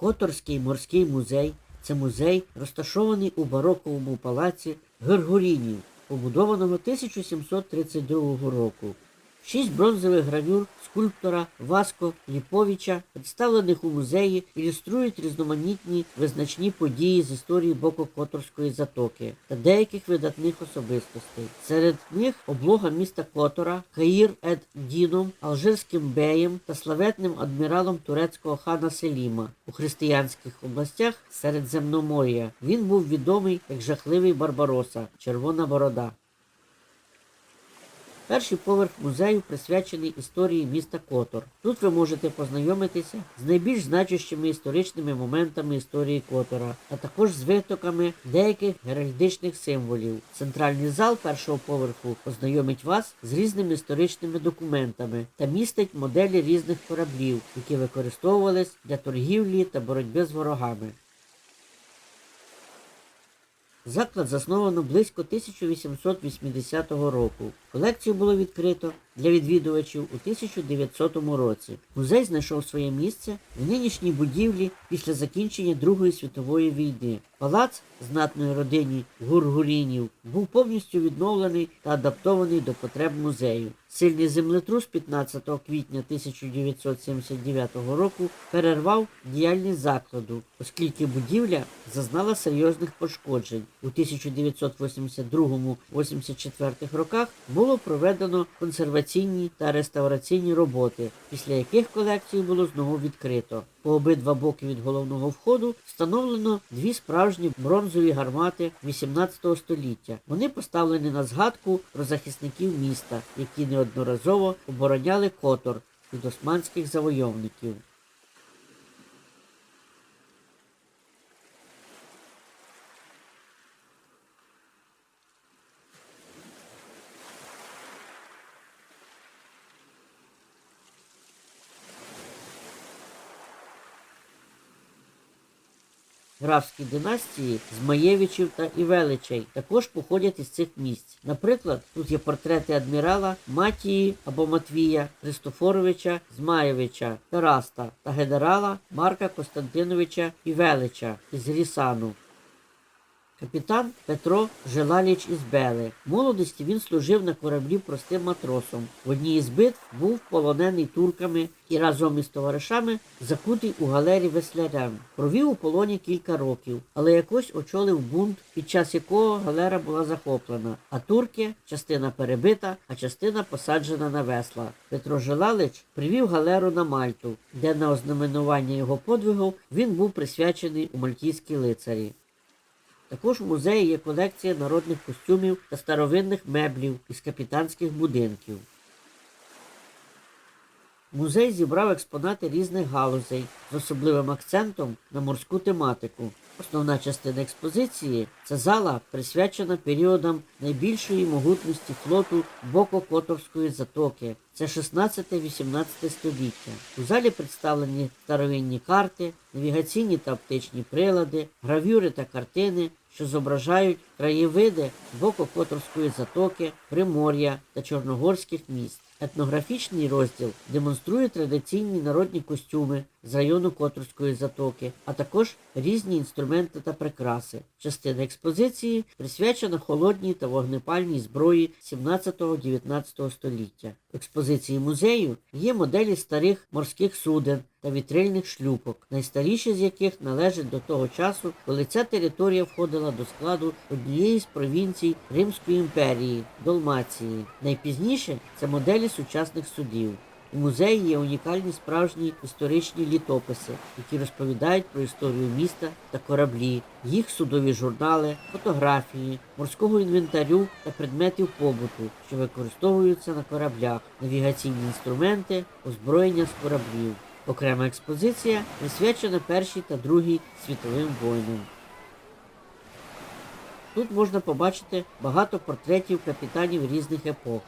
Которський морський музей це музей, розташований у бароковому палаці Гергурінів, побудованого 1732 року. Шість бронзових гравюр скульптора Васко Ліповича, представлених у музеї, ілюструють різноманітні визначні події з історії Боко-Которської затоки та деяких видатних особистостей. Серед них облога міста Котора, Каїр ед Діном, Алжирським беєм та славетним адміралом турецького хана Селіма у християнських областях Середземномор'я. Він був відомий як жахливий Барбароса, Червона Борода. Перший поверх музею присвячений історії міста Котор. Тут ви можете познайомитися з найбільш значущими історичними моментами історії Котора, а також з витоками деяких геральдичних символів. Центральний зал першого поверху познайомить вас з різними історичними документами та містить моделі різних кораблів, які використовувались для торгівлі та боротьби з ворогами. Заклад засновано близько 1880 року. Колекцію було відкрито для відвідувачів у 1900 році. Музей знайшов своє місце в нинішній будівлі після закінчення Другої світової війни. Палац знатної родині Гургулінів був повністю відновлений та адаптований до потреб музею. Сильний землетрус 15 квітня 1979 року перервав діяльність закладу, оскільки будівля зазнала серйозних пошкоджень. У 1982-84 роках було проведено консерваційні та реставраційні роботи, після яких колекцію було знову відкрито. По обидва боки від головного входу встановлено дві справжні бронзові гармати 18 століття. Вони поставлені на згадку про захисників міста, які неодноразово обороняли Котор від османських завойовників. Графські династії Змаєвичів та Івеличей також походять із цих місць. Наприклад, тут є портрети адмірала Матії або Матвія Христофоровича Змаєвича Тараста та генерала Марка Костянтиновича Івелича із Рісану. Капітан Петро Желаліч із Бели. В молодості він служив на кораблі простим матросом. В одній із битв був полонений турками і разом із товаришами закутий у галері веслярем. Провів у полоні кілька років, але якось очолив бунт, під час якого галера була захоплена. А турки частина перебита, а частина посаджена на весла. Петро Желалич привів галеру на Мальту, де на ознаменування його подвигу він був присвячений у мальтійській лицарі. Також в музеї є колекція народних костюмів та старовинних меблів із капітанських будинків. Музей зібрав експонати різних галузей з особливим акцентом на морську тематику. Основна частина експозиції це зала, присвячена періодам найбільшої могутності флоту Боко-Которської затоки. Це 16-18 століття. У залі представлені старовинні карти, навігаційні та оптичні прилади, гравюри та картини, що зображають краєвиди Бококотровської затоки, Примор'я та Чорногорських міст. Етнографічний розділ демонструє традиційні народні костюми з району Которської затоки, а також різні інструменти та прикраси. Частина експозиції присвячена холодній та вогнепальній зброї 17-19 століття. В експозиції музею є моделі старих морських суден та вітрильних шлюпок, найстаріші з яких належать до того часу, коли ця територія входила до складу однієї з провінцій Римської імперії Долмації. Найпізніше це моделі сучасних судів. У музеї є унікальні справжні історичні літописи, які розповідають про історію міста та кораблі, їх судові журнали, фотографії, морського інвентарю та предметів побуту, що використовуються на кораблях, навігаційні інструменти, озброєння з кораблів. Окрема експозиція присвячена Першій та Другій світовим воїнам. Тут можна побачити багато портретів капітанів різних епох.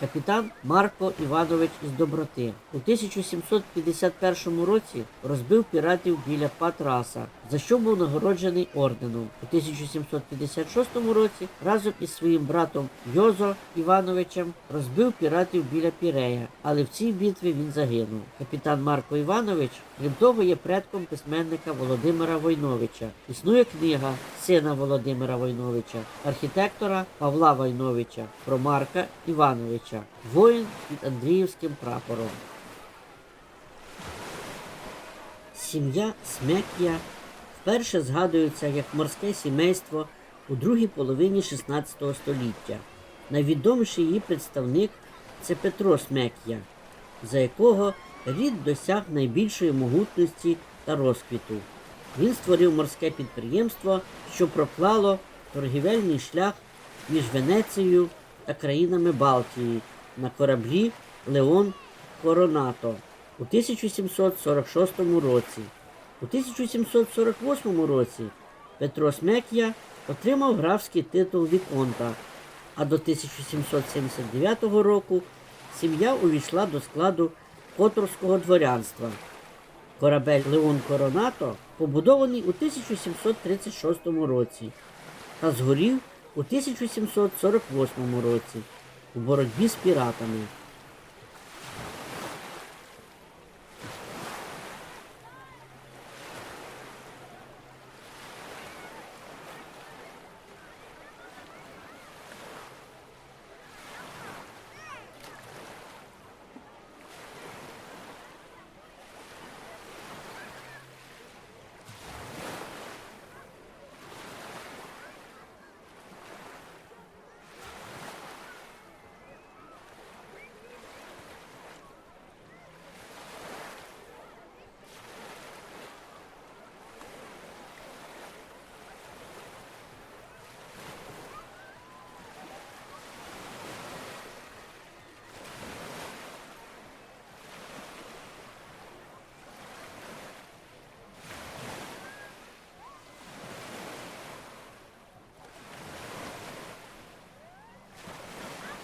Капітан Марко Іванович із Доброти у 1751 році розбив піратів біля Патраса, за що був нагороджений орденом. У 1756 році разом із своїм братом Йозо Івановичем розбив піратів біля Пірея, але в цій битві він загинув. Капітан Марко Іванович Крім того, є предком письменника Володимира Войновича. Існує книга сина Володимира Войновича, архітектора Павла Войновича про Марка Івановича, воїн під Андріївським прапором. Сім'я Смек'я вперше згадується як морське сімейство у другій половині XVI століття. Найвідоміший її представник це Петро Смек'я, за якого рід досяг найбільшої могутності та розквіту. Він створив морське підприємство, що проклало торгівельний шлях між Венецією та країнами Балтії на кораблі Леон Коронато у 1746 році. У 1748 році Петро Смек'я отримав графський титул Віконта, а до 1779 року сім'я увійшла до складу Которського дворянства. Корабель Леон Коронато побудований у 1736 році та згорів у 1748 році у боротьбі з піратами.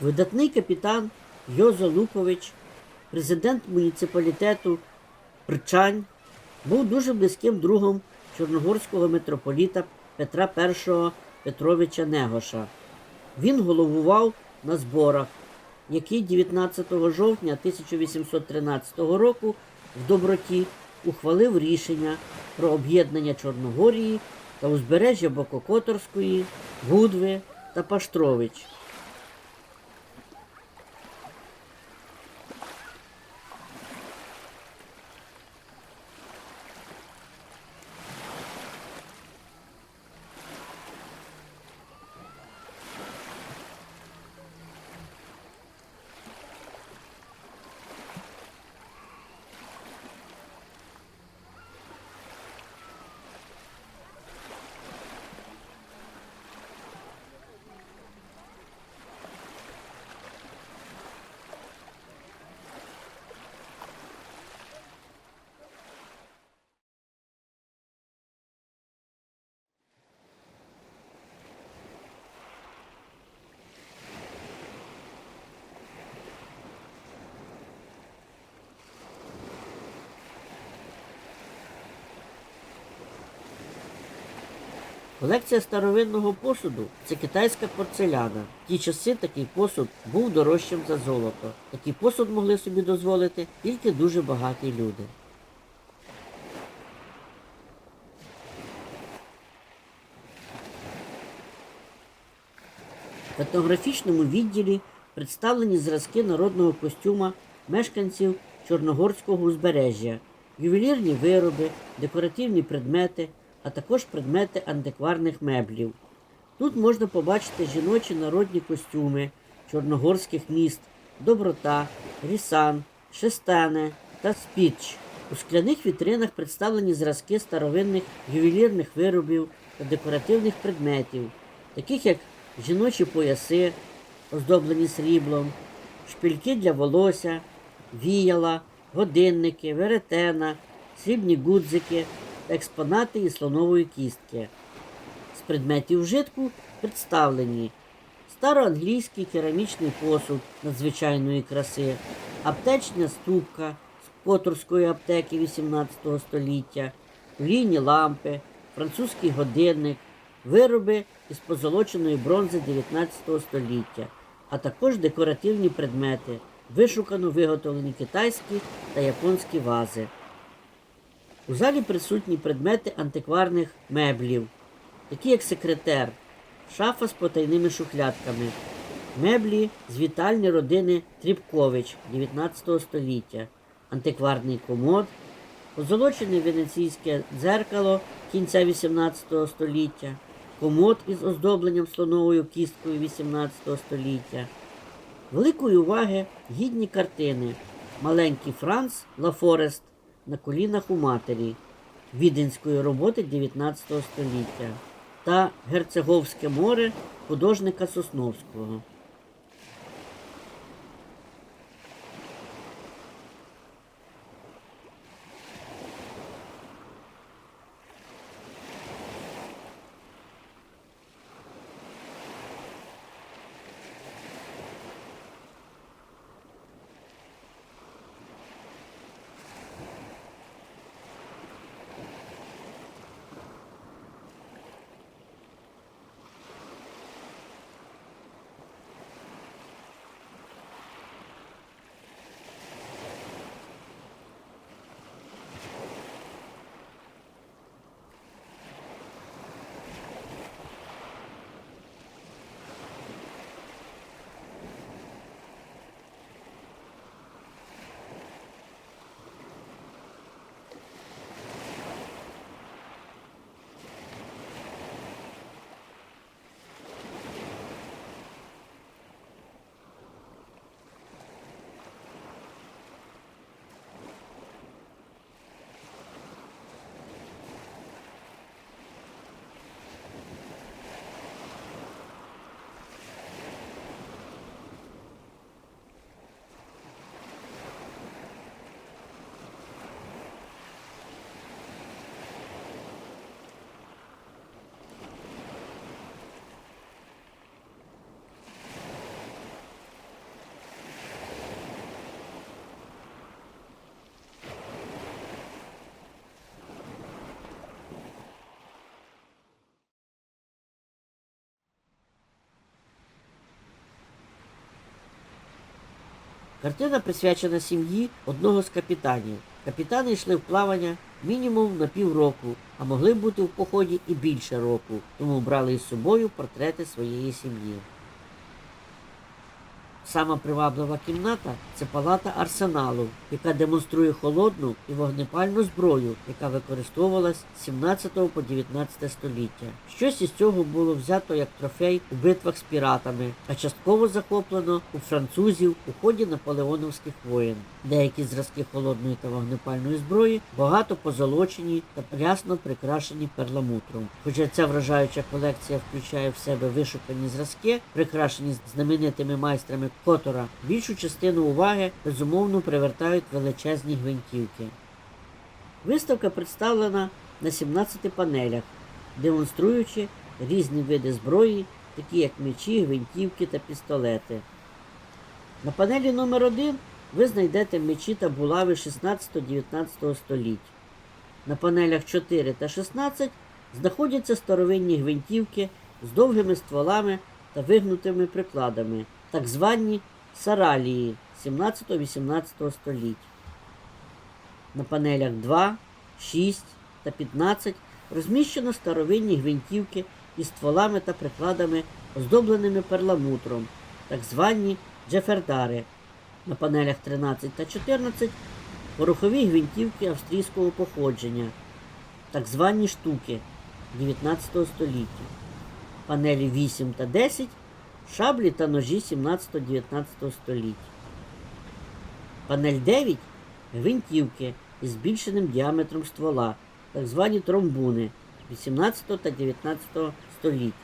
Видатний капітан Йозо Лукович, президент муніципалітету Прчань, був дуже близьким другом чорногорського митрополіта Петра І Петровича Негоша. Він головував на зборах, який 19 жовтня 1813 року в Доброті ухвалив рішення про об'єднання Чорногорії та узбережжя Бококоторської, Гудви та Паштрович. Колекція старовинного посуду це китайська порцеляна. В ті часи такий посуд був дорожчим за золото. Такий посуд могли собі дозволити тільки дуже багаті люди. В етнографічному відділі представлені зразки народного костюма мешканців Чорногорського узбережжя, ювелірні вироби, декоративні предмети, а також предмети антикварних меблів. Тут можна побачити жіночі народні костюми чорногорських міст Доброта, Рісан, Шестане та Спіч. У скляних вітринах представлені зразки старовинних ювелірних виробів та декоративних предметів, таких як жіночі пояси, оздоблені сріблом, шпильки для волосся, віяла, годинники, веретена, срібні гудзики експонати із слонової кістки. З предметів вжитку представлені староанглійський керамічний посуд надзвичайної краси, аптечна ступка з Которської аптеки XVIII століття, олійні лампи, французький годинник, вироби із позолоченої бронзи 19 століття, а також декоративні предмети, вишукано виготовлені китайські та японські вази. У залі присутні предмети антикварних меблів, такі як секретер, шафа з потайними шухлядками, меблі з вітальні родини Тріпкович 19 століття, антикварний комод, позолочене венеційське дзеркало кінця 18 століття, комод із оздобленням слоновою кісткою 18 століття. Великої уваги гідні картини Маленький Франц Лафорест на колінах у матері віденської роботи 19 століття та Герцеговське море художника Сосновського. Картина присвячена сім'ї одного з капітанів. Капітани йшли в плавання мінімум на півроку, а могли бути в поході і більше року, тому брали із собою портрети своєї сім'ї. Сама приваблива кімната це палата арсеналу, яка демонструє холодну і вогнепальну зброю, яка використовувалась з 17 по 19 століття. Щось із цього було взято як трофей у битвах з піратами, а частково захоплено у французів у ході наполеоновських воєн. Деякі зразки холодної та вогнепальної зброї багато позолочені та рясно прикрашені перламутром. Хоча ця вражаюча колекція включає в себе вишукані зразки, прикрашені знаменитими майстрами Котора, більшу частину уваги безумовно привертають величезні гвинтівки. Виставка представлена на 17 панелях, демонструючи різні види зброї, такі як мечі, гвинтівки та пістолети. На панелі номер 1 ви знайдете мечі та булави 16-19 століть. На панелях 4 та 16 знаходяться старовинні гвинтівки з довгими стволами та вигнутими прикладами, так звані саралії 17-18 століть. На панелях 2, 6 та 15 розміщено старовинні гвинтівки із стволами та прикладами, оздобленими перламутром, так звані джефердари. На панелях 13 та 14 порохові гвинтівки австрійського походження, так звані штуки 19 століття. Панелі 8 та 10 шаблі та ножі 17-19 століття. Панель 9 гвинтівки із збільшеним діаметром ствола, так звані тромбуни 18 та 19 століть.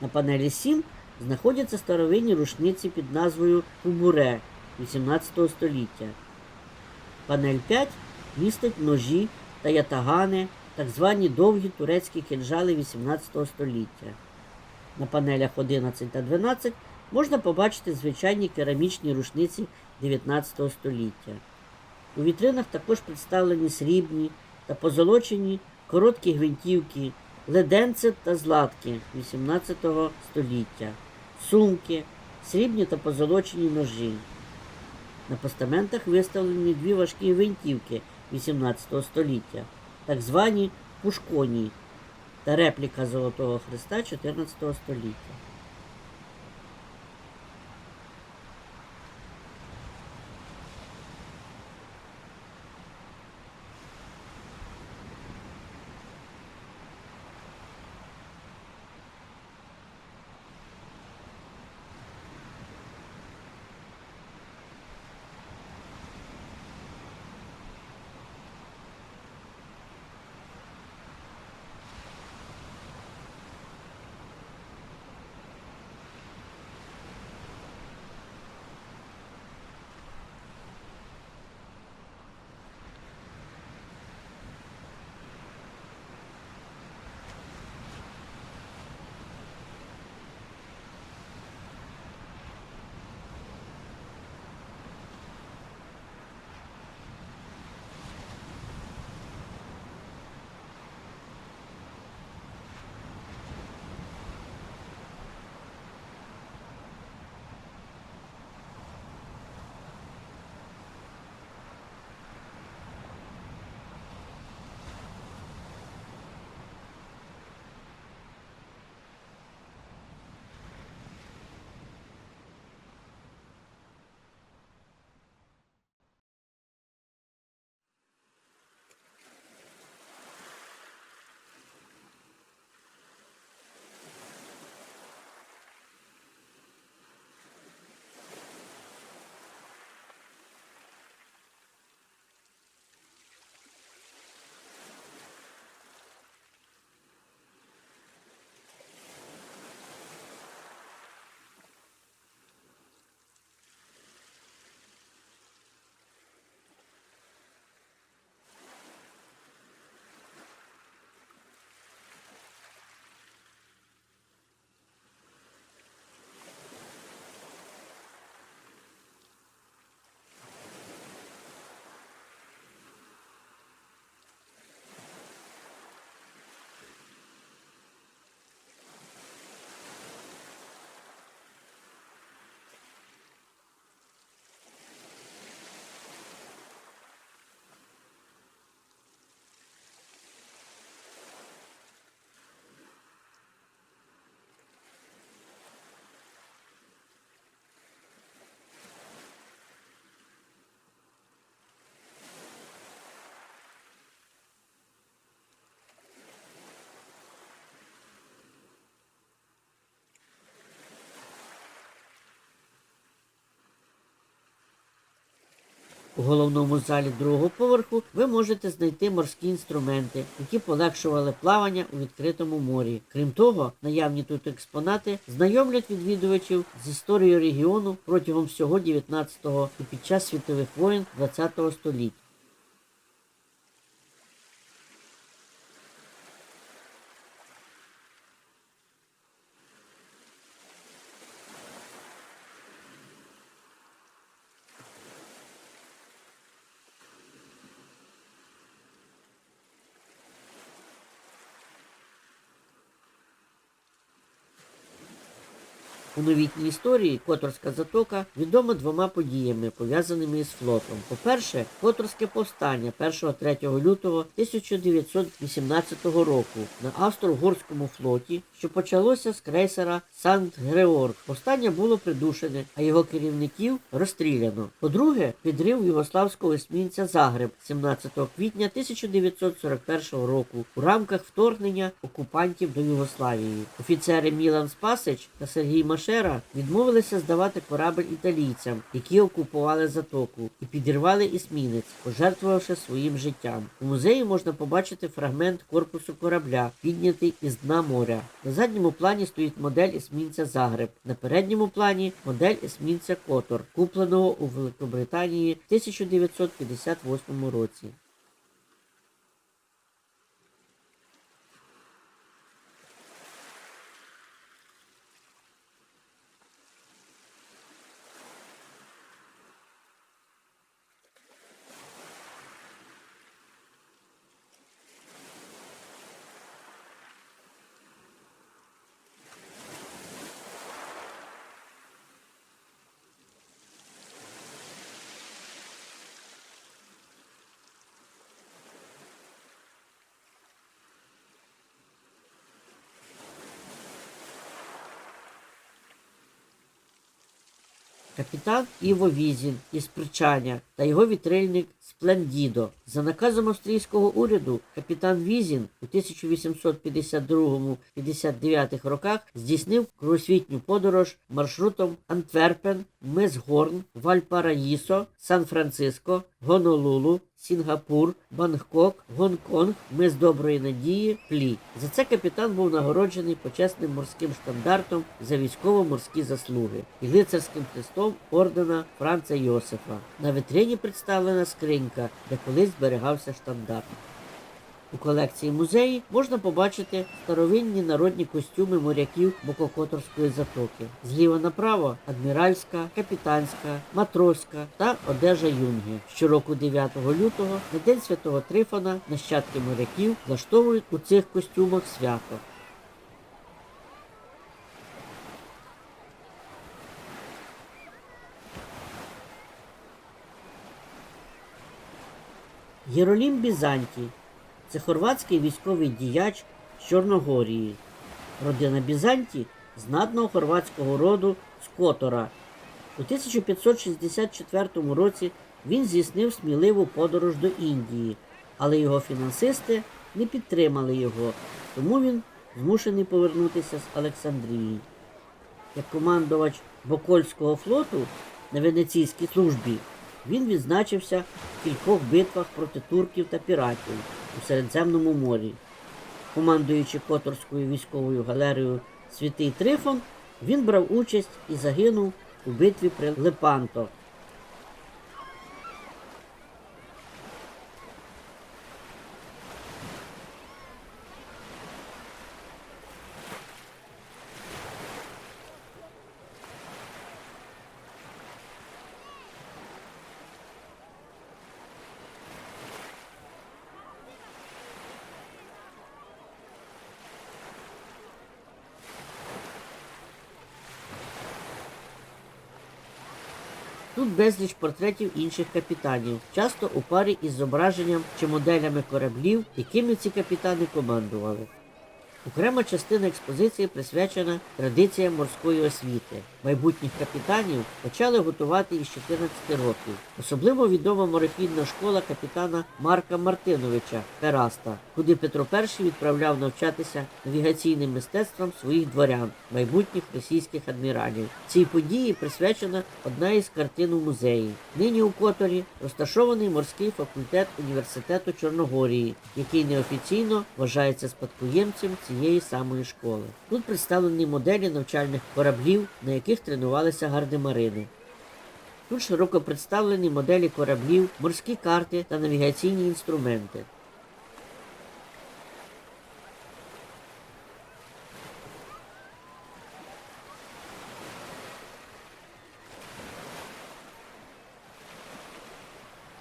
На панелі 7 знаходяться старовинні рушниці під назвою Кубуре 18 століття. Панель 5 містить ножі та ятагани, так звані довгі турецькі кинжали 18 століття. На панелях 11 та 12 можна побачити звичайні керамічні рушниці 19 століття. У вітринах також представлені срібні та позолочені короткі гвинтівки, леденце та златки 18 століття, сумки, срібні та позолочені ножі. На постаментах виставлені дві важкі гвинтівки XVIII століття, так звані пушконії репліка Золотого Христа 14 століття. У головному залі другого поверху ви можете знайти морські інструменти, які полегшували плавання у відкритому морі. Крім того, наявні тут експонати знайомлять відвідувачів з історією регіону протягом всього 19-го і під час світових воєн 20-го століття. У новітній історії Которська затока відома двома подіями, пов'язаними із флотом. По-перше, Которське повстання 1-3 лютого 1918 року на Австро-Угорському флоті, що почалося з крейсера Санкт-Греорг. Повстання було придушене, а його керівників розстріляно. По-друге, підрив югославського есмінця Загреб 17 квітня 1941 року у рамках вторгнення окупантів до Югославії. Офіцери Мілан Спасич та Сергій Машера відмовилися здавати корабль італійцям, які окупували затоку, і підірвали есмінець, пожертвувавши своїм життям. У музеї можна побачити фрагмент корпусу корабля, піднятий із дна моря. На задньому плані стоїть модель есмінця Загреб. На передньому плані модель есмінця Котор, купленого у Великобританії в 1958 році. Капітан Іво Візін із Причання та його вітрильник Сплендідо. За наказом австрійського уряду капітан Візін у 1852-59 роках здійснив кругосвітню подорож маршрутом Антверпен, Мезгорн, Вальпараїсо, Сан-Франциско, Гонолулу, Сінгапур, Бангкок, Гонконг, Мис Доброї Надії, Плі. За це капітан був нагороджений почесним морським штандартом за військово-морські заслуги і лицарським хрестом ордена Франца Йосифа. На вітрині представлена скринька, де колись зберігався штандарт. У колекції музеї можна побачити старовинні народні костюми моряків Бококоторської затоки. Зліва направо адміральська, капітанська, матроська та одежа юнги. Щороку 9 лютого на День Святого Трифона нащадки моряків влаштовують у цих костюмах свято. Єролім Бізантій це хорватський військовий діяч з Чорногорії. Родина Бізанті знатного хорватського роду з Котора. У 1564 році він здійснив сміливу подорож до Індії, але його фінансисти не підтримали його, тому він змушений повернутися з Олександрії. Як командувач Бокольського флоту на венеційській службі він відзначився в кількох битвах проти турків та піратів у Середземному морі. Командуючи Которською військовою галереєю Святий Трифон, він брав участь і загинув у битві при Лепанто. Тут безліч портретів інших капітанів, часто у парі із зображенням чи моделями кораблів, якими ці капітани командували. Окрема частина експозиції присвячена традиціям морської освіти. Майбутніх капітанів почали готувати із 14 років. Особливо відома морехідна школа капітана Марка Мартиновича Тераста, куди Петро І відправляв навчатися навігаційним мистецтвам своїх дворян, майбутніх російських адміралів. Цій події присвячена одна із картин у музеї. Нині у Которі розташований морський факультет університету Чорногорії, який неофіційно вважається спадкоємцем цієї самої школи. Тут представлені моделі навчальних кораблів, на яких тренувалися гардемарини. Тут широко представлені моделі кораблів, морські карти та навігаційні інструменти.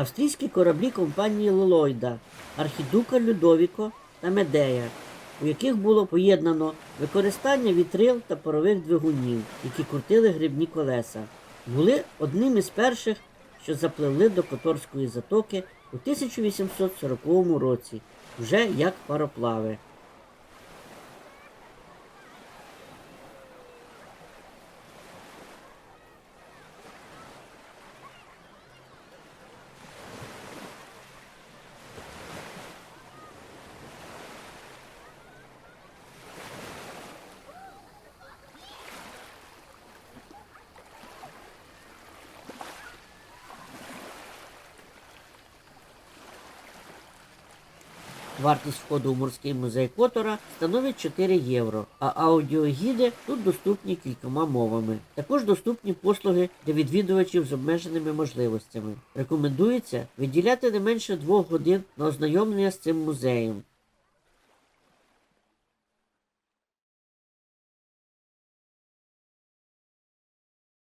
Австрійські кораблі компанії Ллойда, Архідука Людовіко та Медея, у яких було поєднано використання вітрил та парових двигунів, які крутили грибні колеса, були одним із перших, що запливли до Которської затоки у 1840 році, вже як пароплави. Вартість входу у морський музей Котора становить 4 євро, а аудіогіди тут доступні кількома мовами. Також доступні послуги для відвідувачів з обмеженими можливостями. Рекомендується виділяти не менше двох годин на ознайомлення з цим музеєм.